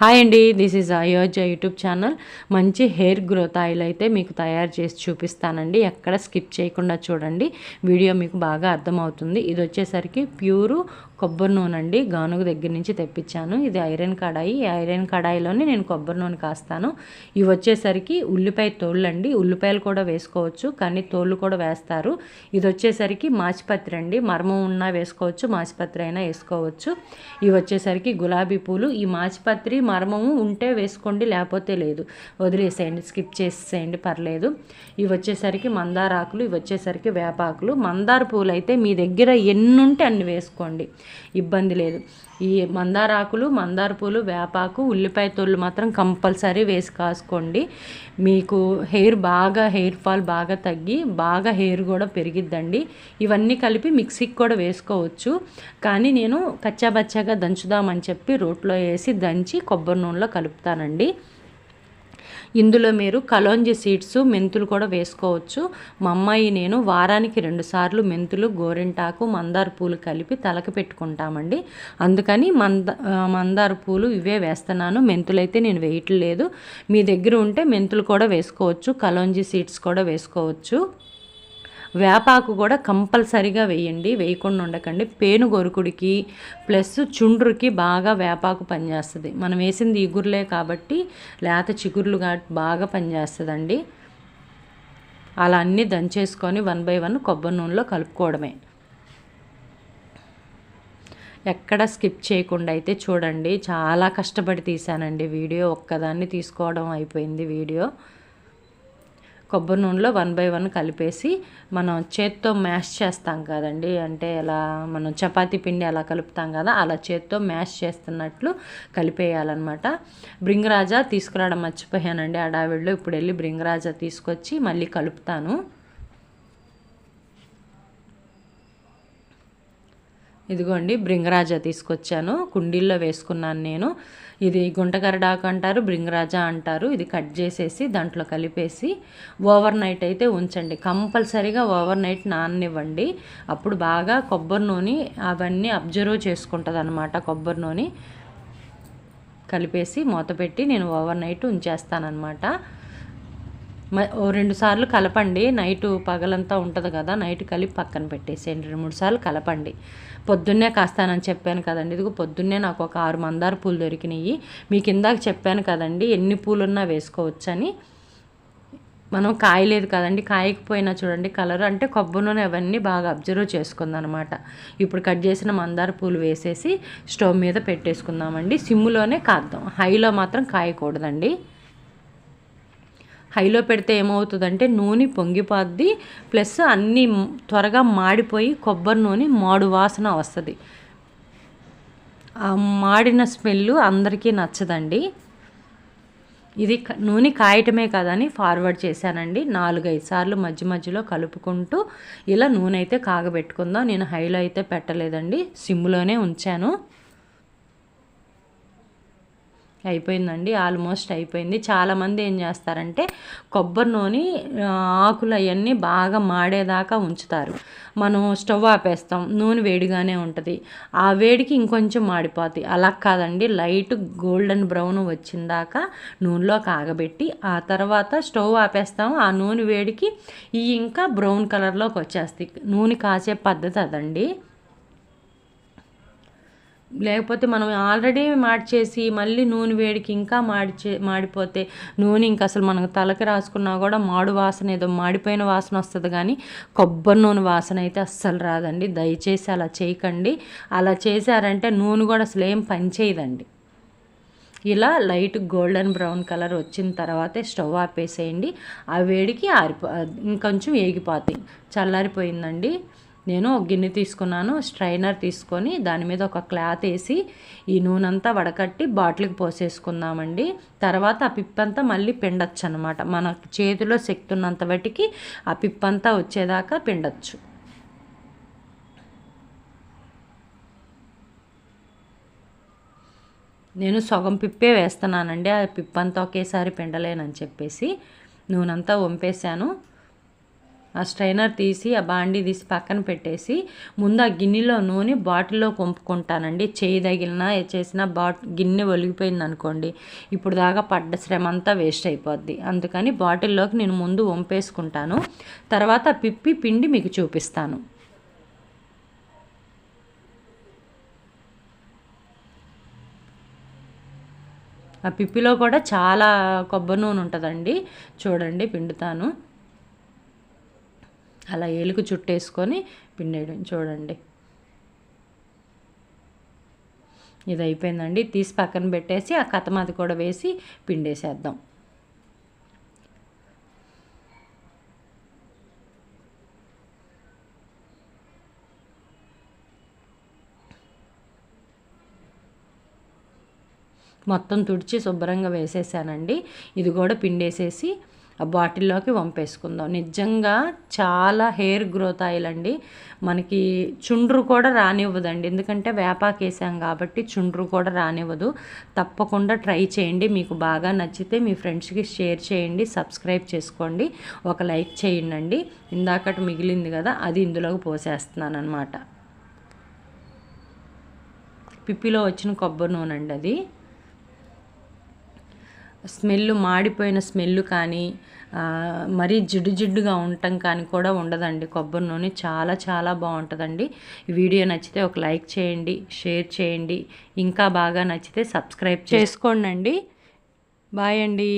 Hi అండి this is Ayodhya YouTube channel మంచి hair growth oil అయితే మీకు తయారు చేసి చూపిస్తానండి. ఎక్కడ స్కిప్ చేయకుండా చూడండి. వీడియో మీకు బాగా అర్థమవుతుంది. ఇది వచ్చేసరికి ప్యూరు కొబ్బరి నూనె అండి గానుగ దగ్గర నుంచి తెప్పించాను. ఇది ఐరన్ కడాయి. ఈ ఐరన్ కడాయిలోనే నేను కొబ్బరి నూనె కాస్తాను. ఇవి వచ్చేసరికి ఉల్లిపాయ తోళ్ళు అండి ఉల్లిపాయలు కూడా వేసుకోవచ్చు కానీ తోళ్ళు కూడా వేస్తారు. ఇది వచ్చేసరికి మాచిపత్రి అండి. మర్మం ఉన్నా వేసుకోవచ్చు మాచిపత్రి అయినా వేసుకోవచ్చు. ఇవి వచ్చేసరికి గులాబీ పూలు. ఈ మాచిపత్రి మర్మము ఉంటే వేసుకోండి లేకపోతే లేదు. వదిలేసేయండి స్కిప్ చేసేయండి పర్లేదు. ఇవి వచ్చేసరికి మందారాకులు ఇవి వచ్చేసరికి వేపాకులు. మందార పూలు అయితే మీ దగ్గర ఎన్ని ఉంటే అన్ని వేసుకోండి. ఇబ్బంది లేదు. ఈ మందార ఆకులు మందార పూలు వేపాకు ఉల్లిపాయ తోళ్ళు మాత్రం కంపల్సరీ వేసి కాసుకోండి. మీకు హెయిర్ బాగా హెయిర్ ఫాల్ బాగా తగ్గి బాగా హెయిర్ కూడా పెరిగిద్దండి. ఇవన్నీ కలిపి మిక్సీకి కూడా వేసుకోవచ్చు. కానీ నేను కచ్చాబచ్చాగా దంచుదామని చెప్పి రోట్లో వేసి దంచి కొబ్బరి నూనెలో కలుపుతానండి. ఇందులో మీరు కలోంజి సీడ్స్ మెంతులు కూడా వేసుకోవచ్చు. మా అమ్మాయి నేను వారానికి రెండుసార్లు మెంతులు గోరింటాకు మందార పూలు కలిపి తలకి పెట్టుకుంటామండి. అందుకని మంద మందార పూలు ఇవే వేస్తున్నాను. మెంతులు అయితే నేను వేయట్లేదు. మీ దగ్గర ఉంటే మెంతులు కూడా వేసుకోవచ్చు కలోంజి సీడ్స్ కూడా వేసుకోవచ్చు. వేపాకు కూడా కంపల్సరిగా వేయండి వేయకుండా ఉండకండి. పేను గొరుకుడికి ప్లస్ చుండ్రుకి బాగా వేపాకు పనిచేస్తుంది. మనం వేసింది ఇగురులే కాబట్టి లేత చిగుర్లు బాగా పనిచేస్తుందండి. అలా అన్నీ దంచేసుకొని వన్ బై వన్ కొబ్బరి నూనెలో కలుపుకోవడమే. ఎక్కడ స్కిప్ చేయకుండా అయితే చూడండి. చాలా కష్టపడి తీశానండి వీడియో. ఒక్కదాన్ని తీసుకోవడం అయిపోయింది వీడియో. కొబ్బరి నూనెలో వన్ బై వన్ కలిపేసి మనం చేత్తో మ్యాష్ చేస్తాం కదండి. అంటే ఎలా మనం చపాతీ పిండి అలా కలుపుతాం కదా అలా చేత్తో మ్యాష్ చేస్తున్నట్లు కలిపేయాలన్నమాట. బ్రింగరాజా తీసుకురావడం మర్చిపోయానండి. అడావిడిలో ఇప్పుడు వెళ్ళి బ్రింగరాజా తీసుకొచ్చి మళ్ళీ కలుపుతాను. ఇదిగోండి బ్రింగరాజా తీసుకొచ్చాను. కుండీల్లో వేసుకున్నాను నేను. ఇది గుంటకరడాకు అంటారు బ్రింగరాజా అంటారు. ఇది కట్ చేసేసి దాంట్లో కలిపేసి ఓవర్ నైట్ అయితే ఉంచండి. కంపల్సరీగా ఓవర్ నైట్ నాననివ్వండి. అప్పుడు బాగా కొబ్బరి నూనె అవన్నీ అబ్జర్వ్ చేసుకుంటుంది అనమాట కొబ్బరి నూనె. కలిపేసి మూత పెట్టి నేను ఓవర్ నైట్ ఉంచేస్తానమాట రెండు సార్లు కలపండి. నైట్ పగలంతా ఉంటుంది కదా నైట్ కలిపి పక్కన పెట్టేసేయండి. రెండు మూడు సార్లు కలపండి. పొద్దున్నే కాస్తానని చెప్పాను కదండి. ఇదిగో పొద్దున్నే నాకు ఒక ఆరు మందార పూలు దొరికినాయి. మీకు ఇందాక చెప్పాను కదండి ఎన్ని పూలున్నా వేసుకోవచ్చని. మనం కాయలేదు కదండి. కాయకపోయినా చూడండి కలర్ అంటే కొబ్బరి నూనె అవన్నీ బాగా అబ్జర్వ్ చేసుకుందనమాట. ఇప్పుడు కట్ చేసిన మందార పూలు వేసేసి స్టవ్ మీద పెట్టేసుకుందామండి. సిమ్ములోనే కాద్దాం. హైలో మాత్రం కాయకూడదండి. హైలో పెడితే ఏమవుతుందంటే నూనె పొంగిపోద్ది ప్లస్ అన్నీ త్వరగా మాడిపోయి కొబ్బరి నూనె మాడు వాసన వస్తుంది. ఆ మాడిన స్మెల్ అందరికీ నచ్చదండి. ఇది నూనె కాయటమే కాదని ఫార్వర్డ్ చేశానండి. నాలుగైదు సార్లు మధ్య మధ్యలో కలుపుకుంటూ ఇలా నూనె అయితే కాగబెట్టుకుందాం. నేను హైలో అయితే పెట్టలేదండి. సిమ్లోనే ఉంచాను. అయిపోయిందండి ఆల్మోస్ట్ అయిపోయింది. చాలామంది ఏం చేస్తారంటే కొబ్బరి నూనె ఆకులు అవన్నీ బాగా మాడేదాకా ఉంచుతారు. మనం స్టవ్ ఆపేస్తాం నూనె వేడిగానే ఉంటుంది. ఆ వేడికి ఇంకొంచెం మాడిపోతాయి అలా కాదండి లైట్ గోల్డెన్ బ్రౌన్ వచ్చిందాక నూనెలో కాగబెట్టి ఆ తర్వాత స్టవ్ ఆపేస్తాం. ఆ నూనె వేడికి ఇవి ఇంకా బ్రౌన్ కలర్లోకి వచ్చేస్తాయి. నూనె కాసే పద్ధతి అదండి. లేకపోతే మనం ఆల్రెడీ మార్చేసి మళ్ళీ నూనె వేడికి ఇంకా మాడిచే మాడిపోతే నూనె ఇంకా అసలు మనకు తలకి రాసుకున్నా కూడా మాడు వాసన ఏదో మాడిపోయిన వాసన వస్తుంది కానీ కొబ్బరి నూనె వాసన అయితే అస్సలు రాదండి. దయచేసి అలా చేయకండి. అలా చేశారంటే నూనె కూడా అసలు ఏం పనిచేయదండి ఇలా లైట్ గోల్డెన్ బ్రౌన్ కలర్ వచ్చిన తర్వాతే స్టవ్ ఆపేసేయండి. ఆ వేడికి ఆరిపో ఇంకొంచెం వేగిపోతాయి చల్లారిపోయిందండి. నేను ఒక గిన్నె తీసుకున్నాను స్ట్రైనర్ తీసుకొని దాని మీద ఒక క్లాత్ వేసి ఈ నూనె అంతా వడకట్టి బాటిల్కి పోసేసుకుందామండి. తర్వాత ఆ పిప్పంతా మళ్ళీ పిండొచ్చు అనమాట మన చేతిలో శక్తి ఉన్నంత బట్టికి ఆ పిప్పంతా వచ్చేదాకా పిండొచ్చు. నేను సగం పిప్పే వేస్తున్నానండి ఆ పిప్పంతా ఒకేసారి పిండలేనని చెప్పేసి నూనెంతా వంపేశాను. ఆ స్ట్రైనర్ తీసి ఆ బాండీ తీసి పక్కన పెట్టేసి ముందు ఆ గిన్నెలో నూనె బాటిల్లో కొంపుకుంటానండి. చేయి తగిలినా ఏ చేసినా బాట్ గిన్నె ఒలిగిపోయింది అనుకోండి ఇప్పుడు దాకా పడ్డ శ్రమ అంతా వేస్ట్ అయిపోద్ది. అందుకని బాటిల్లోకి నేను ముందు వంపేసుకుంటాను. తర్వాత పిప్పి పిండి మీకు చూపిస్తాను. ఆ పిప్పిలో కూడా చాలా కొబ్బరి నూనె ఉంటుందండి. చూడండి పిండుతాను. అలా ఏలుగు చుట్టేసుకొని పిండేయడం. చూడండి. ఇది అయిపోయిందండి. తీసి పక్కన పెట్టేసి ఆ కథమాది కూడా వేసి పిండేసేద్దాం. మొత్తం తుడిచి శుభ్రంగా వేసేసానండి. ఇది కూడా పిండేసేసి బాటిల్లోకి వంపేసుకుందాం. నిజంగా చాలా హెయిర్ గ్రోత్ ఆయిల్ అండి మనకి చుండ్రు కూడా రానివ్వదండి. ఎందుకంటే వేపాకేసాం కాబట్టి చుండ్రు కూడా రానివ్వదు. తప్పకుండా ట్రై చేయండి. మీకు బాగా నచ్చితే మీ ఫ్రెండ్స్కి షేర్ చేయండి సబ్స్క్రైబ్ చేసుకోండి ఒక లైక్ చేయండి ఇందాకటి మిగిలింది కదా అది ఇందులోకి పోసేస్తున్నాను అనమాట పిప్పిలో వచ్చిన కొబ్బరి నూనె అండి అది. స్మెల్ మాడిపోయిన స్మెల్ కానీ మరీ జిడ్డు జిడ్డుగా ఉండటం కానీ కూడా ఉండదండి. కొబ్బరి నూనె చాలా చాలా బాగుంటుందండి. వీడియో నచ్చితే ఒక లైక్ చేయండి షేర్ చేయండి. ఇంకా బాగా నచ్చితే సబ్స్క్రైబ్ చేసుకోండి బాయ్ అండి.